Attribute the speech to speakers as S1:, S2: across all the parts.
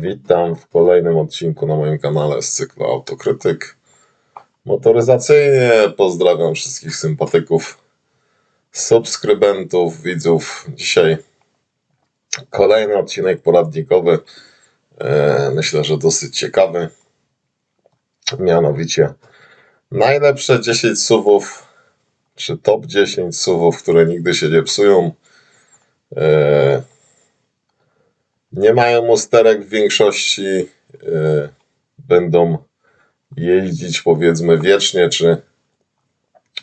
S1: Witam w kolejnym odcinku na moim kanale z cyklu Autokrytyk motoryzacyjnie. Pozdrawiam wszystkich sympatyków, subskrybentów, widzów. Dzisiaj kolejny odcinek poradnikowy. E, Myślę, że dosyć ciekawy. Mianowicie najlepsze 10 suwów, czy top 10 suwów, które nigdy się nie psują. Nie mają usterek w większości, e, będą jeździć powiedzmy wiecznie, czy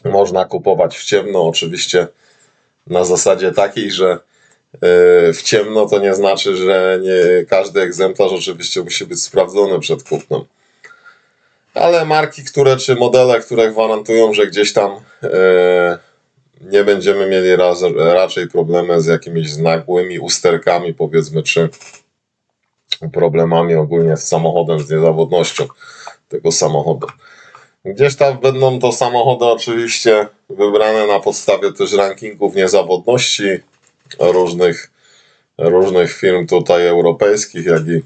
S1: można kupować w ciemno, oczywiście na zasadzie takiej, że e, w ciemno to nie znaczy, że nie każdy egzemplarz oczywiście musi być sprawdzony przed kupnem. Ale marki, które czy modele, które gwarantują, że gdzieś tam e, nie będziemy mieli raz, raczej problemy z jakimiś nagłymi usterkami, powiedzmy, czy problemami ogólnie z samochodem, z niezawodnością tego samochodu. Gdzieś tam będą to samochody oczywiście wybrane na podstawie też rankingów niezawodności różnych, różnych firm tutaj europejskich, jak i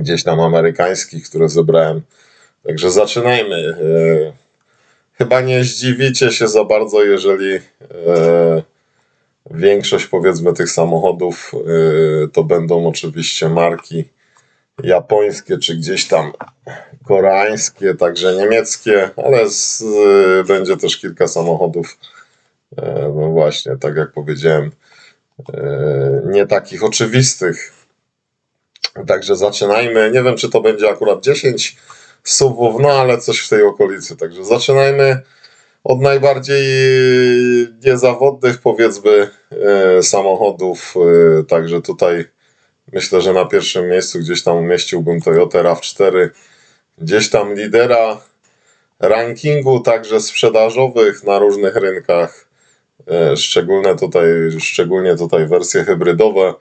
S1: gdzieś tam amerykańskich, które zebrałem. Także zaczynajmy. Chyba nie zdziwicie się za bardzo, jeżeli e, większość powiedzmy tych samochodów e, to będą oczywiście marki japońskie, czy gdzieś tam koreańskie, także niemieckie, ale z, e, będzie też kilka samochodów, e, no właśnie, tak jak powiedziałem, e, nie takich oczywistych. Także zaczynajmy. Nie wiem, czy to będzie akurat 10 suwów, no ale coś w tej okolicy. Także zaczynajmy od najbardziej niezawodnych, powiedzmy, e, samochodów. E, Także tutaj myślę, że na pierwszym miejscu gdzieś tam umieściłbym Toyota RAV4, gdzieś tam lidera rankingu, także sprzedażowych na różnych rynkach. E, Szczególne tutaj, szczególnie tutaj wersje hybrydowe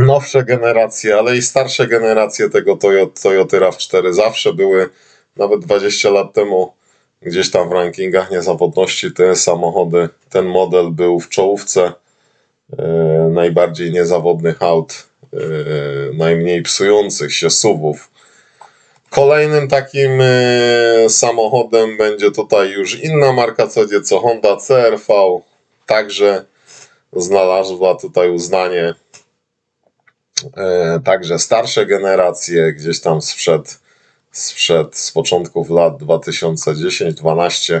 S1: nowsze generacje, ale i starsze generacje tego Toyota, Toyota RAV4 zawsze były, nawet 20 lat temu, gdzieś tam w rankingach niezawodności te samochody, ten model był w czołówce e, najbardziej niezawodnych aut, e, najmniej psujących się SUVów. Kolejnym takim e, samochodem będzie tutaj już inna marka, co Honda CRV, także znalazła tutaj uznanie Także starsze generacje, gdzieś tam sprzed, sprzed z początków lat 2010-12.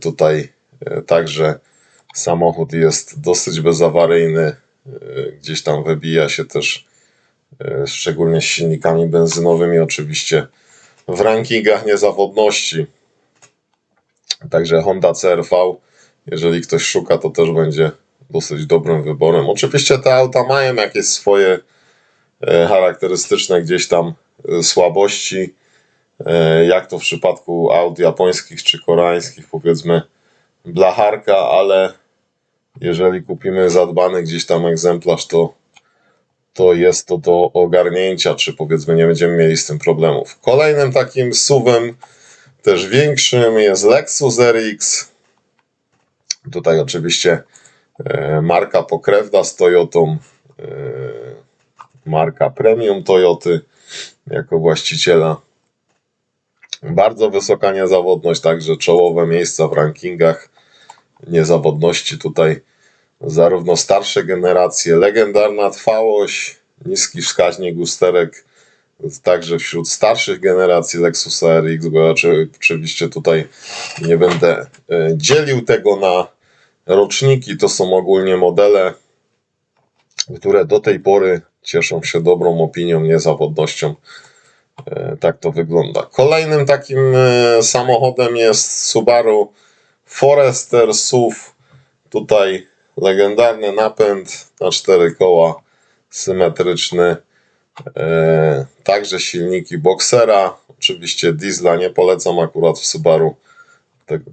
S1: Tutaj e, także samochód jest dosyć bezawaryjny. E, Gdzieś tam wybija się też, e, szczególnie z silnikami benzynowymi, oczywiście w rankingach niezawodności. Także Honda CRV, jeżeli ktoś szuka, to też będzie dosyć dobrym wyborem. Oczywiście te auta mają jakieś swoje e, charakterystyczne gdzieś tam e, słabości, e, jak to w przypadku aut japońskich czy koreańskich, powiedzmy blacharka, ale jeżeli kupimy zadbany gdzieś tam egzemplarz, to, to jest to do ogarnięcia, czy powiedzmy nie będziemy mieli z tym problemów. Kolejnym takim suwem, też większym, jest Lexus RX. Tutaj oczywiście marka pokrewna z Toyotą, e, marka premium Toyoty jako właściciela. Bardzo wysoka niezawodność, także czołowe miejsca w rankingach niezawodności tutaj zarówno starsze generacje, legendarna trwałość, niski wskaźnik usterek, także wśród starszych generacji Lexusa RX, bo ja oczy- oczywiście tutaj nie będę e, dzielił tego na Roczniki to są ogólnie modele, które do tej pory cieszą się dobrą opinią, niezawodnością. E, Tak to wygląda. Kolejnym takim e, samochodem jest Subaru Forester SUV. Tutaj legendarny napęd na cztery koła, symetryczny. E, Także silniki Boxera. Oczywiście diesla nie polecam akurat w Subaru,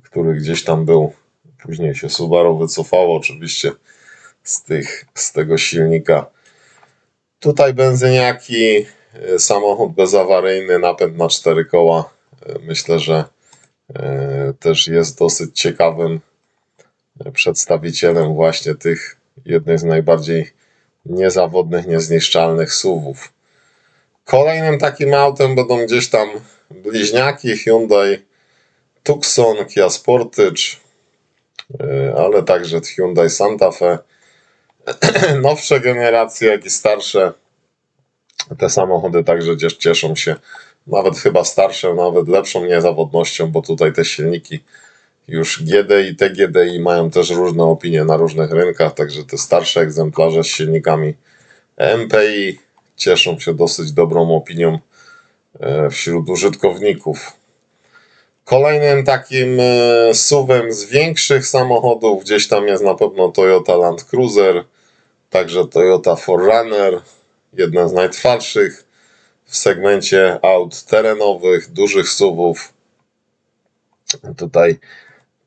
S1: który gdzieś tam był Później się Subaru wycofało oczywiście z, tych, z tego silnika. Tutaj benzyniaki, e, samochód bezawaryjny, napęd na cztery koła. E, Myślę, że e, też jest dosyć ciekawym przedstawicielem właśnie tych jednej z najbardziej niezawodnych, niezniszczalnych SUVów. Kolejnym takim autem będą gdzieś tam bliźniaki Hyundai Tucson, Kia Sportage, ale także Hyundai Santa Fe. Nowsze generacje, jak i starsze. Te samochody także cieszą się, nawet chyba starsze, nawet lepszą niezawodnością, bo tutaj te silniki już GDI, TGDI mają też różne opinie na różnych rynkach, także te starsze egzemplarze z silnikami MPI cieszą się dosyć dobrą opinią e, wśród użytkowników. Kolejnym takim e, SUV-em z większych samochodów gdzieś tam jest na pewno Toyota Land Cruiser, także Toyota 4Runner, jedna z najtwardszych w segmencie aut terenowych, dużych SUV-ów. Tutaj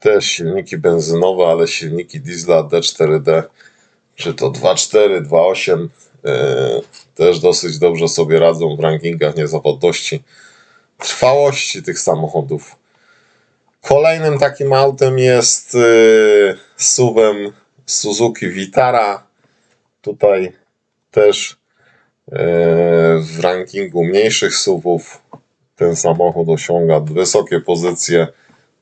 S1: też silniki benzynowe, ale silniki diesla D4D, czy to 2.4, 2.8, e, też dosyć dobrze sobie radzą w rankingach niezawodności, trwałości tych samochodów. Kolejnym takim autem jest e, SUV-em Suzuki Vitara. Tutaj też e, w rankingu mniejszych SUV-ów ten samochód osiąga wysokie pozycje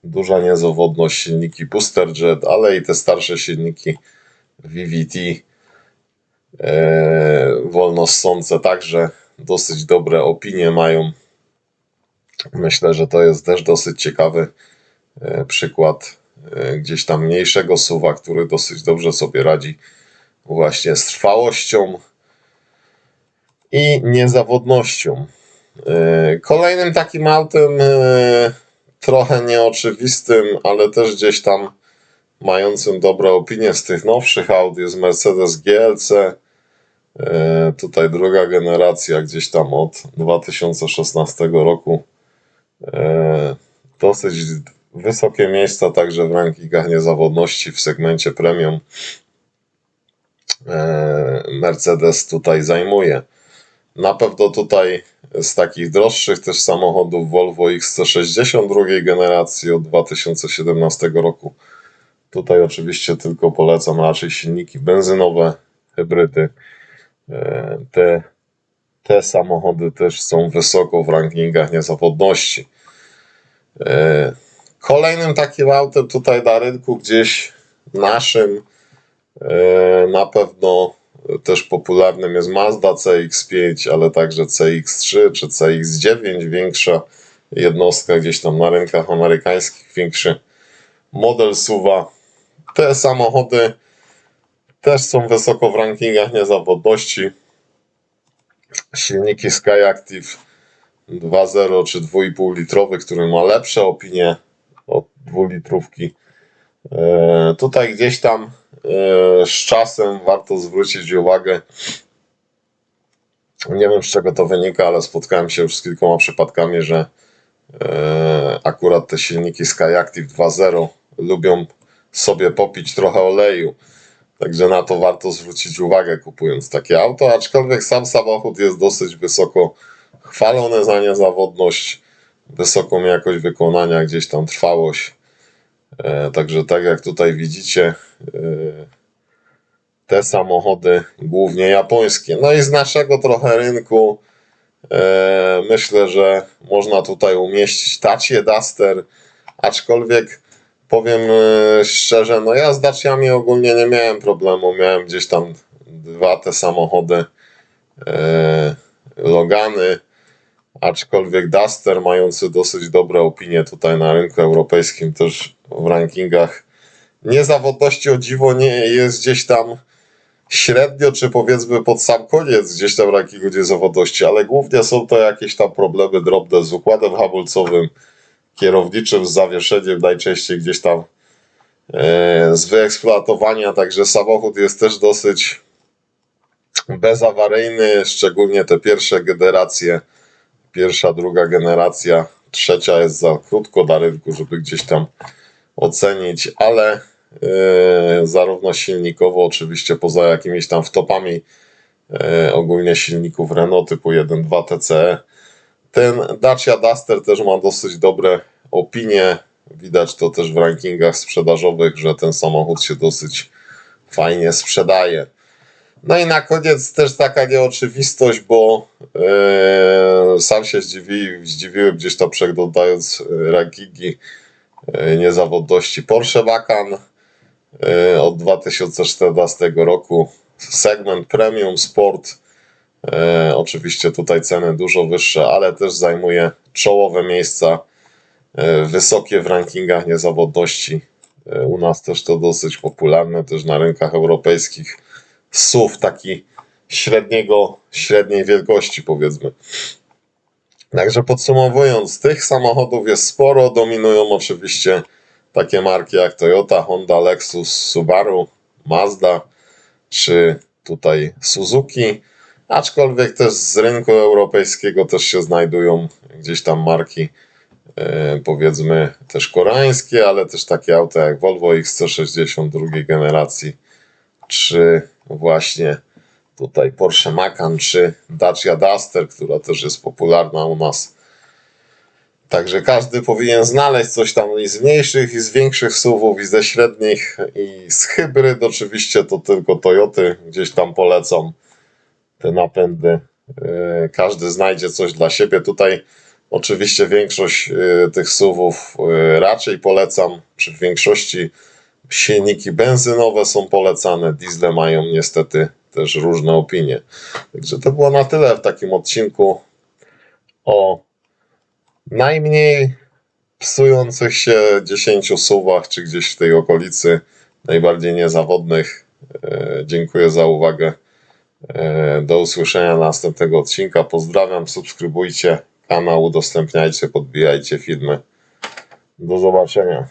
S1: duża niezawodność, silniki Booster Jet, ale i te starsze silniki VVT e, wolnossące także dosyć dobre opinie mają. Myślę, że to jest też dosyć ciekawy przykład e, gdzieś tam mniejszego suwa, który dosyć dobrze sobie radzi właśnie z trwałością i niezawodnością. E, Kolejnym takim autem e, trochę nieoczywistym, ale też gdzieś tam mającym dobre opinie z tych nowszych aut jest Mercedes GLC. E, Tutaj druga generacja gdzieś tam od 2016 roku. E, Dosyć wysokie miejsca także w rankingach niezawodności w segmencie premium. E, Mercedes tutaj zajmuje. Na pewno tutaj z takich droższych też samochodów Volvo XC60 drugiej generacji od 2017 roku. Tutaj oczywiście tylko polecam raczej silniki benzynowe, hybrydy. E, Te, te samochody też są wysoko w rankingach niezawodności. Kolejnym takim autem tutaj na rynku gdzieś naszym e, na pewno też popularnym jest Mazda CX5, ale także CX3 czy CX9, większa jednostka gdzieś tam na rynkach amerykańskich, większy model SUVa. Te samochody też są wysoko w rankingach niezawodności. Silniki Skyactiv 2.0 czy 2,5 litrowy, który ma lepsze opinie od 2 litrówki. E, Tutaj gdzieś tam e, z czasem warto zwrócić uwagę. Nie wiem z czego to wynika, ale spotkałem się już z kilkoma przypadkami, że e, akurat te silniki Skyactiv 2.0 lubią sobie popić trochę oleju. Także na to warto zwrócić uwagę kupując takie auto, aczkolwiek sam samochód jest dosyć wysoko chwalony za niezawodność, wysoką jakość wykonania, gdzieś tam trwałość. E, Także tak jak tutaj widzicie, e, te samochody głównie japońskie. No i z naszego trochę rynku e, myślę, że można tutaj umieścić Dacia Duster, aczkolwiek powiem szczerze, no ja z Daciami ogólnie nie miałem problemu, miałem gdzieś tam dwa te samochody Logany, aczkolwiek Duster mający dosyć dobre opinie tutaj na rynku europejskim też w rankingach. Niezawodności o dziwo nie jest gdzieś tam średnio, czy powiedzmy pod sam koniec gdzieś tam rankingu niezawodności, ale głównie są to jakieś tam problemy drobne z układem hamulcowym, kierowniczym, z zawieszeniem, najczęściej gdzieś tam e, z wyeksploatowania, także samochód jest też dosyć bezawaryjny, szczególnie te pierwsze generacje, pierwsza, druga generacja, trzecia jest za krótko na rynku, żeby gdzieś tam ocenić, ale e, zarówno silnikowo, oczywiście poza jakimiś tam wtopami e, ogólnie silników Renault typu 1.2 TCE, ten Dacia Duster też ma dosyć dobre opinie. Widać to też w rankingach sprzedażowych, że ten samochód się dosyć fajnie sprzedaje. No i na koniec też taka nieoczywistość, bo e, sam się zdziwi, zdziwiłem gdzieś tam przeglądając rankingi niezawodności Porsche Macan e, od 2014 roku. Segment Premium Sport. E, oczywiście tutaj ceny dużo wyższe, ale też zajmuje czołowe miejsca, wysokie w rankingach niezawodności. U nas też to dosyć popularne, też na rynkach europejskich. SUV taki średniego, średniej wielkości powiedzmy. Także podsumowując, tych samochodów jest sporo, dominują oczywiście takie marki jak Toyota, Honda, Lexus, Subaru, Mazda czy tutaj Suzuki, aczkolwiek też z rynku europejskiego też się znajdują gdzieś tam marki e, powiedzmy też koreańskie, ale też takie auta jak Volvo XC60 drugiej generacji, czy właśnie tutaj Porsche Macan, czy Dacia Duster, która też jest popularna u nas. Także każdy powinien znaleźć coś tam i z mniejszych, i z większych SUVów, i ze średnich, i z hybryd. Oczywiście to tylko Toyoty gdzieś tam polecam te napędy. Yy, Każdy znajdzie coś dla siebie. Tutaj oczywiście większość yy, tych SUVów yy, raczej polecam. Przy większości silniki benzynowe są polecane, diesle mają niestety też różne opinie. Także to było na tyle w takim odcinku o najmniej psujących się 10 suwach, czy gdzieś w tej okolicy, najbardziej niezawodnych. E, Dziękuję za uwagę. E, Do usłyszenia następnego odcinka. Pozdrawiam, subskrybujcie kanał, udostępniajcie, podbijajcie filmy. Do zobaczenia.